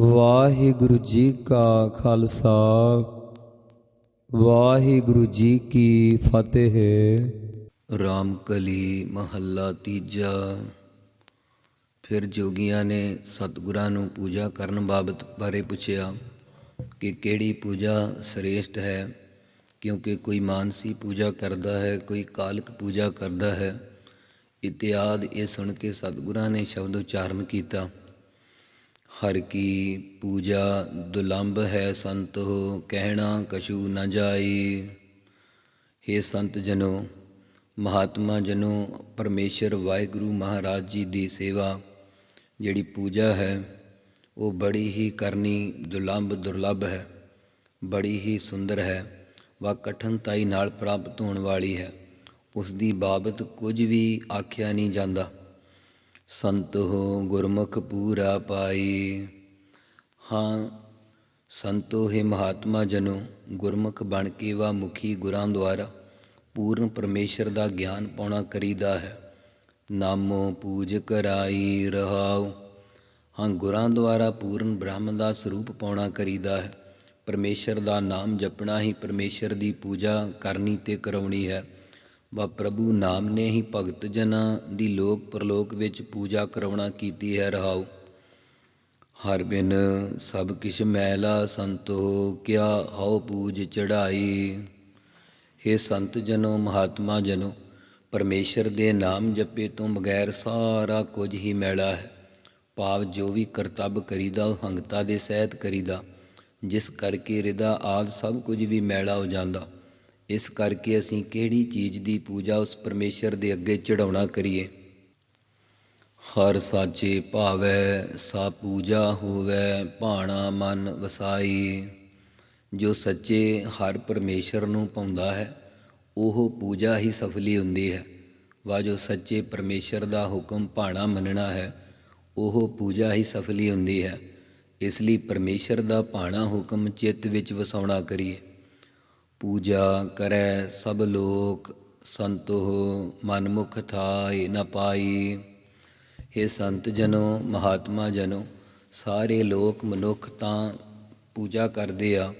ਵਾਹਿਗੁਰੂ ਜੀ ਕਾ ਖਾਲਸਾ, ਵਾਹਿਗੁਰੂ ਜੀ ਕੀ ਫਤਿਹ। ਰਾਮਕਲੀ ਮਹੱਲਾ ਤੀਜਾ। ਫਿਰ ਜੋਗੀਆਂ ਨੇ ਸਤਿਗੁਰਾਂ ਨੂੰ ਪੂਜਾ ਕਰਨ ਬਾਬਤ ਬਾਰੇ ਪੁੱਛਿਆ ਕਿ ਕਿਹੜੀ ਪੂਜਾ ਸ੍ਰੇਸ਼ਟ ਹੈ, ਕਿਉਂਕਿ ਕੋਈ ਮਾਨਸੀ ਪੂਜਾ ਕਰਦਾ ਹੈ, ਕੋਈ ਕਾਲਕ ਪੂਜਾ ਕਰਦਾ ਹੈ। ਇਤਿਆਦ ਇਹ ਸੁਣ ਕੇ ਸਤਿਗੁਰਾਂ ਨੇ ਸ਼ਬਦ ਉਚਾਰਨ ਕੀਤਾ। ਹਰ ਕੀ ਪੂਜਾ ਦੁਲੰਭ ਹੈ ਸੰਤ ਹੋ ਕਹਿਣਾ ਕਛੂ ਨ ਜਾਈ। ਹੇ ਸੰਤ ਜਨੋ, ਮਹਾਤਮਾ ਜਨੋ, ਪਰਮੇਸ਼ਰ ਵਾਹਿਗੁਰੂ ਮਹਾਰਾਜ ਜੀ ਦੀ ਸੇਵਾ, ਜਿਹੜੀ ਪੂਜਾ ਹੈ, ਉਹ ਬੜੀ ਹੀ ਕਰਨੀ ਦੁਲੰਭ ਦੁਰਲੱਭ ਹੈ, ਬੜੀ ਹੀ ਸੁੰਦਰ ਹੈ, ਵਾ ਕਠਨਤਾਈ ਨਾਲ ਪ੍ਰਾਪਤ ਹੋਣ ਵਾਲੀ ਹੈ। ਉਸ ਦੀ ਬਾਬਤ ਕੁਝ ਵੀ ਆਖਿਆ ਨਹੀਂ ਜਾਂਦਾ। ਸੰਤ ਹੋ ਗੁਰਮੁਖ ਪੂਰਾ ਪਾਈ। ਹਾਂ, ਸੰਤੋ ਹੈ ਮਹਾਤਮਾ ਜਨੋ, ਗੁਰਮੁਖ ਬਣ ਕੇ ਵਾ ਮੁਖੀ ਗੁਰਾਂ ਦੁਆਰਾ। ਪੂਰਨ ਪਰਮੇਸ਼ਰ ਦਾ ਗਿਆਨ ਪਾਉਣਾ ਕਰੀਦਾ ਹੈ। ਨਾਮੋ ਪੂਜ ਕਰਾਈ ਰਹਾਉ। ਹਾਂ, ਗੁਰਾਂ ਦੁਆਰਾ ਪੂਰਨ ਬ੍ਰਹਮ ਦਾ ਸਰੂਪ ਪਾਉਣਾ ਕਰੀਦਾ ਹੈ। ਪਰਮੇਸ਼ਰ ਦਾ ਨਾਮ ਜਪਣਾ ਹੀ ਪਰਮੇਸ਼ਰ ਦੀ ਪੂਜਾ ਕਰਨੀ ਤੇ ਕਰਾਉਣੀ ਹੈ। ਵਾ ਪ੍ਰਭੂ ਨਾਮ ਨੇ ਹੀ ਭਗਤ ਜਨਾਂ ਦੀ ਲੋਕ ਪ੍ਰਲੋਕ ਵਿੱਚ ਪੂਜਾ ਕਰਾਉਣਾ ਕੀਤੀ ਹੈ ਰਹਾਉ। ਹਰ ਬਿਨ ਸਭ ਕਿਛ ਮੈਲਾ ਸੰਤੋ ਕਿਆ ਹਉ ਪੂਜ ਚੜਾਈ हे ਸੰਤ ਜਨੋ, ਮਹਾਤਮਾ ਜਨੋ, ਪਰਮੇਸ਼ਰ ਦੇ ਨਾਮ ਜਪੇ ਤੋਂ ਬਗੈਰ ਸਾਰਾ ਕੁਝ ਹੀ ਮੈਲਾ ਹੈ। ਭਾਵ ਜੋ ਵੀ ਕਰਤੱਵ ਕਰੀਦਾ, ਉਹ ਹੰਗਤਾ ਦੇ ਸਹਿਤ ਕਰੀਦਾ। ਜਿਸ ਕਰਕੇ ਹਿਰਦਾ ਆਦ ਸਭ ਕੁਝ ਵੀ ਮੈਲਾ ਹੋ ਜਾਂਦਾ। ਇਸ ਕਰਕੇ ਅਸੀਂ ਕਿਹੜੀ ਚੀਜ਼ ਦੀ ਪੂਜਾ ਉਸ ਪਰਮੇਸ਼ਰ ਦੇ ਅੱਗੇ ਚੜਾਉਣਾ ਕਰੀਏ? ਹਰ ਸਾਚੇ ਭਾਵੈ, ਸਾ ਪੂਜਾ ਹੋਵੈ, ਭਾਣਾ ਮਨ ਵਸਾਈ। ਜੋ ਸੱਚੇ ਹਰ ਪਰਮੇਸ਼ਰ ਨੂੰ ਪਾਉਂਦਾ ਹੈ, ਉਹ ਪੂਜਾ ਹੀ ਸਫਲੀ ਹੁੰਦੀ ਹੈ। ਵਾ ਜੋ ਸੱਚੇ ਪਰਮੇਸ਼ਰ ਦਾ ਹੁਕਮ ਭਾਣਾ ਮੰਨਣਾ ਹੈ, ਉਹ ਪੂਜਾ ਹੀ ਸਫਲੀ ਹੁੰਦੀ ਹੈ। ਇਸ ਲਈ ਪਰਮੇਸ਼ਰ ਦਾ ਭਾਣਾ ਹੁਕਮ ਚਿੱਤ ਵਿੱਚ ਵਸਾਉਣਾ ਕਰੀਏ। ਪੂਜਾ ਕਰੈ ਸਭ ਲੋਕ, ਸੰਤੋ ਮਨਮੁਖ ਥਾਇ ਨ ਪਾਈ। हे ਸੰਤ ਜਨੋ, ਮਹਾਤਮਾ ਜਨੋ, ਸਾਰੇ ਲੋਕ ਮਨੁੱਖ ਤਾਂ ਪੂਜਾ ਕਰਦੇ ਆ।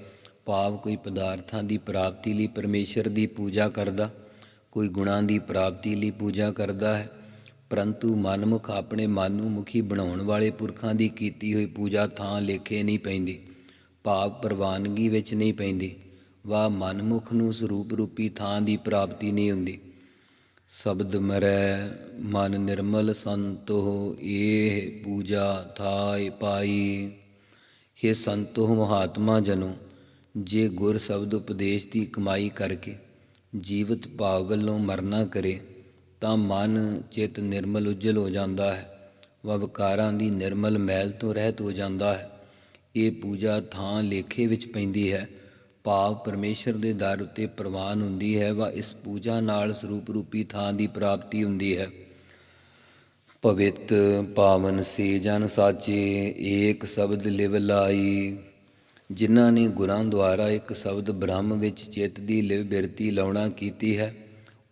ਭਾਵ ਕੋਈ ਪਦਾਰਥਾਂ ਦੀ ਪ੍ਰਾਪਤੀ ਲਈ ਪਰਮੇਸ਼ਰ ਦੀ ਪੂਜਾ ਕਰਦਾ, ਕੋਈ ਗੁਣਾਂ ਦੀ ਪ੍ਰਾਪਤੀ ਲਈ ਪੂਜਾ ਕਰਦਾ ਹੈ। ਪਰੰਤੂ ਮਨਮੁਖ ਆਪਣੇ ਮਨ ਨੂੰ ਮੁਖੀ ਬਣਾਉਣ ਵਾਲੇ ਪੁਰਖਾਂ ਦੀ ਕੀਤੀ ਹੋਈ ਪੂਜਾ ਥਾਂ ਲੇਖੇ ਨਹੀਂ ਪੈਂਦੀ, ਭਾਵ ਪ੍ਰਵਾਨਗੀ ਵਿੱਚ ਨਹੀਂ ਪੈਂਦੀ। ਵਾ ਮਨਮੁਖ ਨੂੰ ਸਰੂਪ ਰੂਪੀ ਥਾਂ ਦੀ ਪ੍ਰਾਪਤੀ ਨਹੀਂ ਹੁੰਦੀ। ਸ਼ਬਦ ਮਰੈ ਮਨ ਨਿਰਮਲ ਸੰਤੋ ਇਹ ਪੂਜਾ ਥਾਇ ਪਾਈ। हे ਸੰਤੋ ਮਹਾਤਮਾ ਜਨੋ, ਜੇ ਗੁਰ ਸ਼ਬਦ ਉਪਦੇਸ਼ ਦੀ ਕਮਾਈ ਕਰਕੇ ਜੀਵਤ ਭਾਵ ਵੱਲੋਂ ਮਰਨਾ ਕਰੇ, ਤਾਂ ਮਨ ਚਿਤ ਨਿਰਮਲ ਉਜਲ ਹੋ ਜਾਂਦਾ ਹੈ ਵਾ ਵਿਕਾਰਾਂ ਦੀ ਨਿਰਮਲ ਮੈਲ ਤੋਂ ਰਹਿਤ ਹੋ ਜਾਂਦਾ ਹੈ। ਇਹ ਪੂਜਾ ਥਾਂ ਲੇਖੇ ਵਿੱਚ ਪੈਂਦੀ ਹੈ। ਭਾਵ ਪਰਮੇਸ਼ਰ ਦੇ ਦਰ ਉੱਤੇ ਪ੍ਰਵਾਨ ਹੁੰਦੀ ਹੈ ਵਾ, ਇਸ ਪੂਜਾ ਨਾਲ ਸਰੂਪ ਰੂਪੀ ਥਾਂ ਦੀ ਪ੍ਰਾਪਤੀ ਹੁੰਦੀ ਹੈ। ਪਵਿੱਤ ਪਾਵਨ ਸੇ ਜਨ ਸਾਚੇ, ਏਕ ਸ਼ਬਦ ਲਿਵ ਲਾਈ। ਜਿਨ੍ਹਾਂ ਨੇ ਗੁਰਾਂ ਦੁਆਰਾ ਇੱਕ ਸ਼ਬਦ ਬ੍ਰਹਮ ਵਿੱਚ ਚਿੱਤ ਦੀ ਲਿਵ ਬਿਰਤੀ ਲਾਉਣਾ ਕੀਤੀ ਹੈ,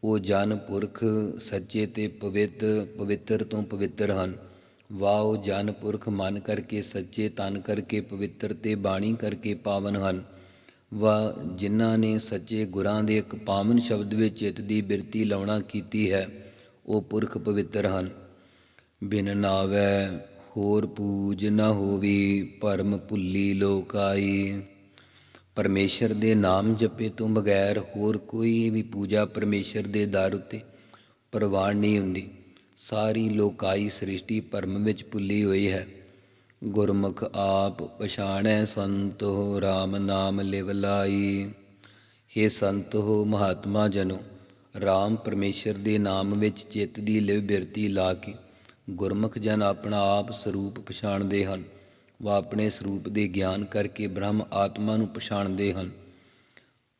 ਉਹ ਜਨ ਪੁਰਖ ਸੱਚੇ ਤੇ ਪਵਿੱਤ, ਪਵਿੱਤਰ ਤੋਂ ਪਵਿੱਤਰ ਹਨ। ਵਾਹ ਜਨ ਪੁਰਖ ਮਨ ਕਰਕੇ ਸੱਚੇ, ਤਨ ਕਰਕੇ ਪਵਿੱਤਰ ਤੇ ਬਾਣੀ ਕਰਕੇ ਪਾਵਨ ਹਨ। ਵਾ ਜਿਨ੍ਹਾਂ ਨੇ ਸੱਚੇ ਗੁਰਾਂ ਦੇ ਇੱਕ ਪਾਵਨ ਸ਼ਬਦ ਵਿੱਚ ਚਿੱਤ ਦੀ ਬਿਰਤੀ ਲਾਉਣਾ ਕੀਤੀ ਹੈ, ਉਹ ਪੁਰਖ ਪਵਿੱਤਰ ਹਨ। ਬਿਨ ਨਾਵੈ ਹੋਰ ਪੂਜ ਨਾ ਹੋਵੀ, ਭਰਮ ਭੁੱਲੀ ਲੋਕਾਈ ਪਰਮੇਸ਼ਰ ਦੇ ਨਾਮ ਜਪੇ ਤੋਂ ਬਗੈਰ ਹੋਰ ਕੋਈ ਵੀ ਪੂਜਾ ਪਰਮੇਸ਼ਰ ਦੇ ਦਰ ਉਤੇ ਪ੍ਰਵਾਨ ਨਹੀਂ ਹੁੰਦੀ। ਸਾਰੀ ਲੋਕਾਈ ਸ੍ਰਿਸ਼ਟੀ ਭਰਮ ਵਿੱਚ ਭੁੱਲੀ ਹੋਈ ਹੈ। ਗੁਰਮੁਖ ਆਪ ਪਛਾਣੈ ਸੰਤੋ RAM ਨਾਮ ਲਿਵ ਲਾਈ। हे ਸੰਤੋ ਮਹਾਤਮਾ ਜਨੋ RAM ਪਰਮੇਸ਼ਰ ਦੇ ਨਾਮ ਵਿੱਚ ਚਿੱਤ ਦੀ ਲਿਵ ਬਿਰਤੀ ਲਾ ਕੇ ਗੁਰਮੁਖ ਜਨ ਆਪਣਾ ਆਪ ਸਰੂਪ ਪਛਾਣਦੇ ਹਨ ਵਾ ਆਪਣੇ ਸਰੂਪ ਦੇ ਗਿਆਨ ਕਰਕੇ ਬ੍ਰਹਮ ਆਤਮਾ ਨੂੰ ਪਛਾਣਦੇ ਹਨ।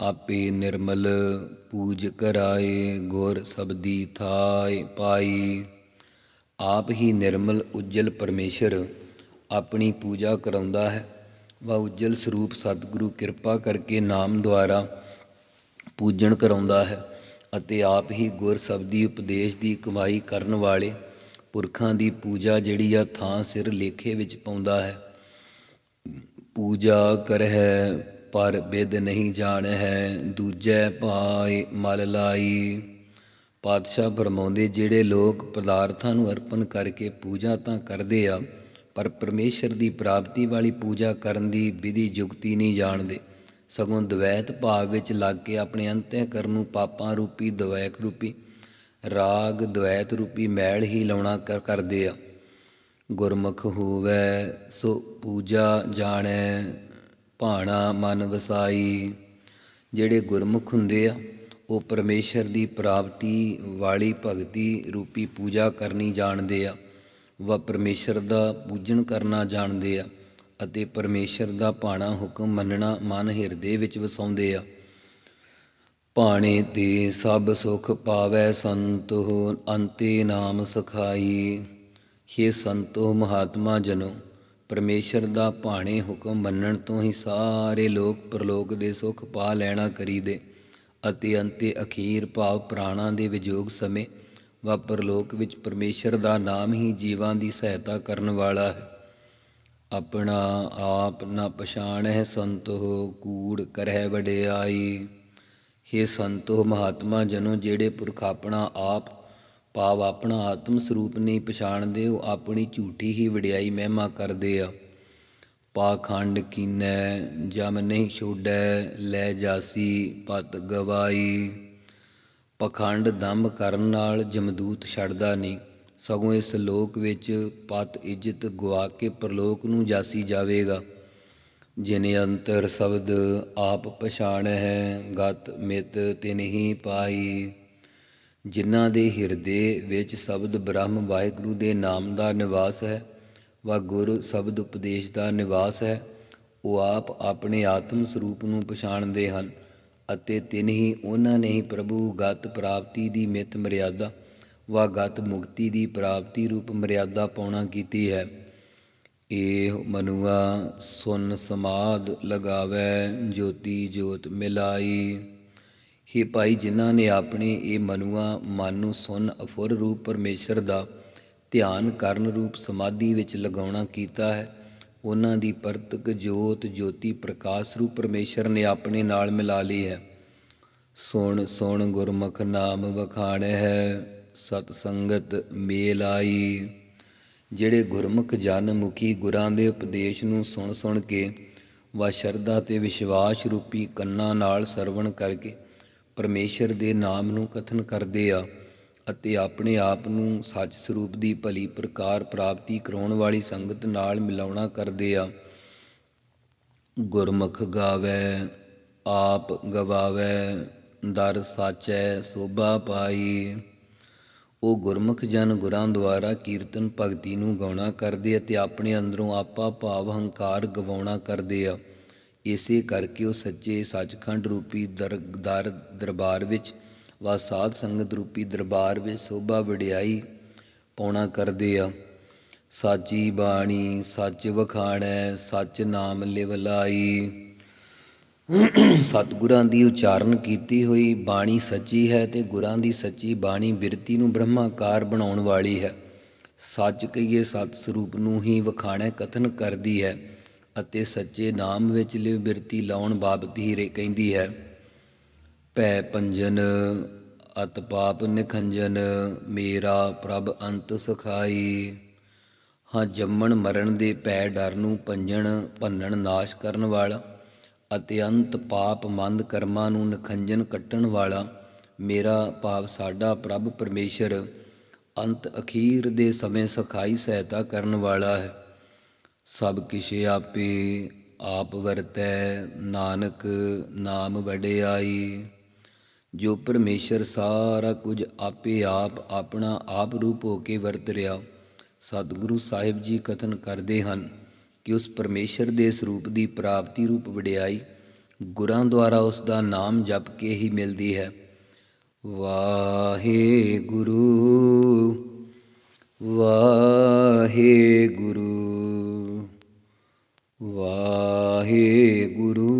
ਆਪੇ ਨਿਰਮਲ ਪੂਜ ਕਰਾਏ, ਗੁਰ ਸਬਦੀ ਥਾਏ ਪਾਈ। ਆਪ ਹੀ ਨਿਰਮਲ, ਉਜਲ ਪਰਮੇਸ਼ਰ ਆਪਣੀ ਪੂਜਾ ਕਰਾਉਂਦਾ ਹੈ। ਵਾ ਉਜਲ ਸਰੂਪ ਸਤਿਗੁਰੂ ਕਿਰਪਾ ਕਰਕੇ ਨਾਮ ਦੁਆਰਾ ਪੂਜਣ ਕਰਾਉਂਦਾ ਹੈ ਅਤੇ ਆਪ ਹੀ ਗੁਰ ਸਬਦੀ ਉਪਦੇਸ਼ ਦੀ ਕਮਾਈ ਕਰਨ ਵਾਲੇ ਪੁਰਖਾਂ ਦੀ ਪੂਜਾ ਜਿਹੜੀ ਆ ਥਾਂ ਸਿਰ ਲੇਖੇ ਵਿੱਚ ਪਾਉਂਦਾ ਹੈ। ਪੂਜਾ ਕਰਹਿ ਪਰ ਬਿਦ ਨਹੀਂ ਜਾਣਹਿ, ਦੂਜੈ ਪਾਏ ਮਲ ਲਾਈ। ਪਾਤਸ਼ਾਹ ਫਰਮਾਉਂਦੇ, ਜਿਹੜੇ ਲੋਕ ਪਦਾਰਥਾਂ ਨੂੰ ਅਰਪਣ ਕਰਕੇ ਪੂਜਾ ਤਾਂ ਕਰਦੇ ਆ ਪਰ ਪਰਮੇਸ਼ਰ ਦੀ ਪ੍ਰਾਪਤੀ ਵਾਲੀ ਪੂਜਾ ਕਰਨ ਦੀ ਵਿਧੀ ਜੁਗਤੀ ਨਹੀਂ ਜਾਣਦੇ। ਸਗੋਂ ਦਵੈਤ ਭਾਵ ਵਿੱਚ ਲੱਗ ਕੇ ਆਪਣੇ ਅੰਤःਕਰਨ ਨੂੰ ਪਾਪਾਂ ਰੂਪੀ ਦਵੈਕ ਰੂਪੀ, ਰਾਗ ਦਵੈਤ ਰੂਪੀ ਮੈਲ ਹੀ ਲਾਉਣਾ ਕਰ, ਕਰਦੇ ਆ। ਗੁਰਮੁਖ ਹੋਵੇ, ਸੋ ਪੂਜਾ ਜਾਣੈ, ਭਾਣਾ ਮਨ ਵਸਾਈ। ਜਿਹੜੇ ਗੁਰਮੁਖ ਹੁੰਦੇ ਆ, ਉਹ ਪਰਮੇਸ਼ਰ ਦੀ ਪ੍ਰਾਪਤੀ ਵਾਲੀ ਭਗਤੀ ਰੂਪੀ ਪੂਜਾ ਕਰਨੀ ਜਾਣਦੇ ਆ। ਵਾ ਪਰਮੇਸ਼ਰ ਦਾ ਪੂਜਨ ਕਰਨਾ ਜਾਣਦੇ ਆ ਅਤੇ ਪਰਮੇਸ਼ਰ ਦਾ ਭਾਣਾ ਹੁਕਮ ਮੰਨਣਾ ਮਨ ਹਿਰਦੇ ਵਿੱਚ ਵਸਾਉਂਦੇ ਆ। ਭਾਣੇ ਤੇ ਸਭ ਸੁਖ ਪਾਵੈ ਸੰਤੋ, ਅੰਤੇ ਨਾਮ ਸਖਾਈ। ਹੇ ਸੰਤੋ ਮਹਾਤਮਾ ਜਨੋ, ਪਰਮੇਸ਼ਰ ਦਾ ਭਾਣੇ ਹੁਕਮ ਮੰਨਣ ਤੋਂ ਹੀ ਸਾਰੇ ਲੋਕ ਪ੍ਰਲੋਕ ਦੇ ਸੁਖ ਪਾ ਲੈਣਾ ਕਰੀਦੇ ਅਤੇ ਅੰਤੇ ਅਖੀਰ ਭਾਵ ਪ੍ਰਾਣਾਂ ਦੇ ਵਿਜੋਗ ਸਮੇਂ ਵਾ ਪ੍ਰਲੋਕ ਵਿੱਚ ਪਰਮੇਸ਼ਰ ਦਾ ਨਾਮ ਹੀ ਜੀਵਾਂ ਦੀ ਸਹਾਇਤਾ ਕਰਨ ਵਾਲਾ ਹੈ। ਆਪਣਾ ਆਪ ਨਾ ਪਛਾਣ ਹੈ ਸੰਤੋ ਕੂੜ ਕਰਹਿ ਵਡਿਆਈ। ਹੇ ਸੰਤੋ ਮਹਾਤਮਾ ਜਨੋ, ਜਿਹੜੇ ਪੁਰਖ ਆਪਣਾ ਆਪ, ਭਾਵ ਆਪਣਾ ਆਤਮ ਸਰੂਪ ਨਹੀਂ ਪਛਾਣਦੇ, ਉਹ ਆਪਣੀ ਝੂਠੀ ਹੀ ਵਡਿਆਈ ਮਹਿਮਾ ਕਰਦੇ ਆ। ਪਾਖੰਡ ਕੀਨੈ, ਜਮ ਨਹੀਂ ਛੋੜੈ ਲੈ ਜਾਸੀ ਪਤ ਗਵਾਈ। ਪਖੰਡ ਦੰਭ ਕਰਨ ਨਾਲ ਜਮਦੂਤ ਛੱਡਦਾ ਨਹੀਂ। ਸਗੋਂ ਇਸ ਲੋਕ ਵਿੱਚ ਪਤ ਇੱਜ਼ਤ ਗਵਾ ਕੇ ਪ੍ਰਲੋਕ ਨੂੰ ਜਾਸੀ ਜਾਵੇਗਾ। ਜਿਨੇ ਅੰਤਰ ਸ਼ਬਦ ਆਪ ਪਛਾਣ ਹੈ, ਗਤ ਮਿਤ ਤਿਨਹੀ ਪਾਈ। ਜਿਨ੍ਹਾਂ ਦੇ ਹਿਰਦੇ ਵਿੱਚ ਸ਼ਬਦ ਬ੍ਰਹਮ ਵਾਹਿਗੁਰੂ ਦੇ ਨਾਮ ਦਾ ਨਿਵਾਸ ਹੈ, ਵਾ ਗੁਰ ਸ਼ਬਦ ਉਪਦੇਸ਼ ਦਾ ਨਿਵਾਸ ਹੈ, ਉਹ ਆਪ ਆਪਣੇ ਆਤਮ ਸਰੂਪ ਨੂੰ ਪਛਾਣਦੇ ਹਨ। ਅਤੇ ਤਿਨਹੀ ਉਹਨਾਂ ਨੇ ਹੀ ਪ੍ਰਭੂ ਗਤ ਪ੍ਰਾਪਤੀ ਦੀ ਮਿਤ ਮਰਿਆਦਾ ਵਾ ਗਤ ਮੁਕਤੀ ਦੀ ਪ੍ਰਾਪਤੀ ਰੂਪ ਮਰਿਆਦਾ ਪਾਉਣਾ ਕੀਤੀ ਹੈ। ਇਹ ਮਨੁਆ ਸੁਨ ਸਮਾਦ ਲਗਾਵੇ, ਜੋਤੀ ਜੋਤ ਮਿਲਾਈ। ਹੀ ਭਾਈ, ਜਿਨ੍ਹਾਂ ਨੇ ਆਪਣੇ ਇਹ ਮਨੁਆ ਮਨ ਨੂੰ ਸੁਨ ਅਫੁਰ ਰੂਪ ਪਰਮੇਸ਼ਰ ਦਾ ਧਿਆਨ ਕਰਨ ਰੂਪ ਸਮਾਧੀ ਵਿੱਚ ਲਗਾਉਣਾ ਕੀਤਾ ਹੈ ਉਹਨਾਂ ਦੀ ਪਰਤਕ ਜੋਤ ਜੋਤੀ ਪ੍ਰਕਾਸ਼ ਰੂਪ ਪਰਮੇਸ਼ਰ ਨੇ ਆਪਣੇ ਨਾਲ ਮਿਲਾ ਲਈ ਹੈ। ਸੁਣ ਸੁਣ ਗੁਰਮੁਖ ਨਾਮ ਵਖਾਣ ਹੈ ਸਤ ਸੰਗਤ ਮੇਲ ਆਈ। ਜਿਹੜੇ ਗੁਰਮੁਖ ਜਨ ਮੁਖੀ ਗੁਰਾਂ ਦੇ ਉਪਦੇਸ਼ ਨੂੰ ਸੁਣ ਸੁਣ ਕੇ ਵਾ ਸ਼ਰਧਾ ਤੇ ਵਿਸ਼ਵਾਸ ਰੂਪੀ ਕੰਨਾਂ ਨਾਲ ਸਰਵਣ ਕਰਕੇ ਪਰਮੇਸ਼ਰ ਦੇ ਨਾਮ ਨੂੰ ਕਥਨ ਕਰਦੇ ਆ। ਅਤੇ ਆਪਣੇ ਆਪ ਨੂੰ ਸੱਚ ਸਰੂਪ ਦੀ ਭਲੀ ਪ੍ਰਕਾਰ ਪ੍ਰਾਪਤੀ ਕਰਾਉਣ ਵਾਲੀ ਸੰਗਤ ਨਾਲ ਮਿਲਾਉਣਾ ਕਰਦੇ ਆ। ਗੁਰਮੁਖ ਗਾਵੇ, ਆਪ ਗਵਾਵੇ, ਦਰ ਸਾਚੈ, ਸੋਭਾ ਪਾਈ। ਉਹ ਗੁਰਮੁਖ ਜਨ ਗੁਰਾਂ ਦੁਆਰਾ ਕੀਰਤਨ ਭਗਤੀ ਨੂੰ ਗਾਉਣਾ ਕਰਦੇ ਅਤੇ ਆਪਣੇ ਅੰਦਰੋਂ ਆਪਾ ਭਾਵ ਹੰਕਾਰ ਗਵਾਉਣਾ ਕਰਦੇ ਆ। ਇਸੇ ਕਰਕੇ ਉਹ ਸੱਚੇ ਸੱਚਖੰਡ ਰੂਪੀ ਦਰ, ਦਰਬਾਰ ਵਿੱਚ ਵਾ ਸਾਧ ਸੰਗਤ ਰੂਪੀ ਦਰਬਾਰ ਵਿੱਚ ਸੋਭਾ ਵਡਿਆਈ ਪਾਉਣਾ ਕਰਦੇ ਆ। ਸਾਚੀ ਬਾਣੀ, ਸੱਚ ਵਖਾਣੈ, ਸੱਚ ਨਾਮ ਲਿਵ ਲਾਈ। ਸਤਿਗੁਰਾਂ ਦੀ ਉਚਾਰਨ ਕੀਤੀ ਹੋਈ ਬਾਣੀ ਸੱਚੀ ਹੈ ਤੇ ਗੁਰਾਂ ਦੀ ਸੱਚੀ ਬਾਣੀ ਬਿਰਤੀ ਨੂੰ ਬ੍ਰਹਮਾਕਾਰ ਬਣਾਉਣ ਵਾਲੀ ਹੈ। ਸੱਚ ਕਹੀਏ ਸਤ ਸਰੂਪ ਨੂੰ ਹੀ ਵਖਾਣੈ, ਕਥਨ ਕਰਦੀ ਹੈ ਅਤੇ ਸੱਚੇ ਨਾਮ ਵਿੱਚ ਲਿਵ ਬਿਰਤੀ ਲਾਉਣ ਬਾਬਤ ਹੀ ਰੇ ਕਹਿੰਦੀ ਹੈ। ਭੈ ਪੰਜਨ, ਅਤ ਪਾਪ ਨਿਖੰਜਨ, ਮੇਰਾ ਪ੍ਰਭ ਅੰਤ ਸਖਾਈ। ਹਾਂ ਜੰਮਣ ਮਰਨ ਦੇ ਭੈ ਡਰ ਨੂੰ ਪੰਜਣ, ਭੰਨਣ ਨਾਸ਼ ਕਰਨ ਵਾਲਾ। ਅਤੇ ਅੰਤ ਪਾਪ ਮੰਦ ਕਰਮਾਂ ਨੂੰ ਨਖੰਜਨ ਕੱਟਣ ਵਾਲਾ। ਮੇਰਾ ਭਾਵ ਸਾਡਾ ਪ੍ਰਭ ਪਰਮੇਸ਼ਰ, ਅੰਤ ਅਖੀਰ ਦੇ ਸਮੇਂ ਸਖਾਈ ਸਹਾਇਤਾ ਕਰਨ ਵਾਲਾ ਹੈ। ਸਭ ਕਿਛ ਆਪੇ ਆਪ ਵਰਤੈ, ਨਾਨਕ ਨਾਮ ਵਡਿਆਈ। ਜੋ ਪਰਮੇਸ਼ਰ ਸਾਰਾ ਕੁਝ ਆਪੇ ਆਪ ਆਪਣਾ ਆਪ ਰੂਪ ਹੋ ਕੇ ਵਰਤ ਰਿਹਾ, ਸਤਿਗੁਰੂ ਸਾਹਿਬ ਜੀ ਕਥਨ ਕਰਦੇ ਹਨ ਕਿ ਉਸ ਪਰਮੇਸ਼ਰ ਦੇ ਸਰੂਪ ਦੀ ਪ੍ਰਾਪਤੀ ਰੂਪ ਵਡਿਆਈ, ਗੁਰਾਂ ਦੁਆਰਾ ਉਸ ਦਾ ਨਾਮ ਜਪ ਕੇ ਹੀ ਮਿਲਦੀ ਹੈ। ਵਾਹਿਗੁਰੂ ਵਾਹਿਗੁਰੂ ਵਾਹਿਗੁਰੂ। ਵਾਹਿਗੁਰੂ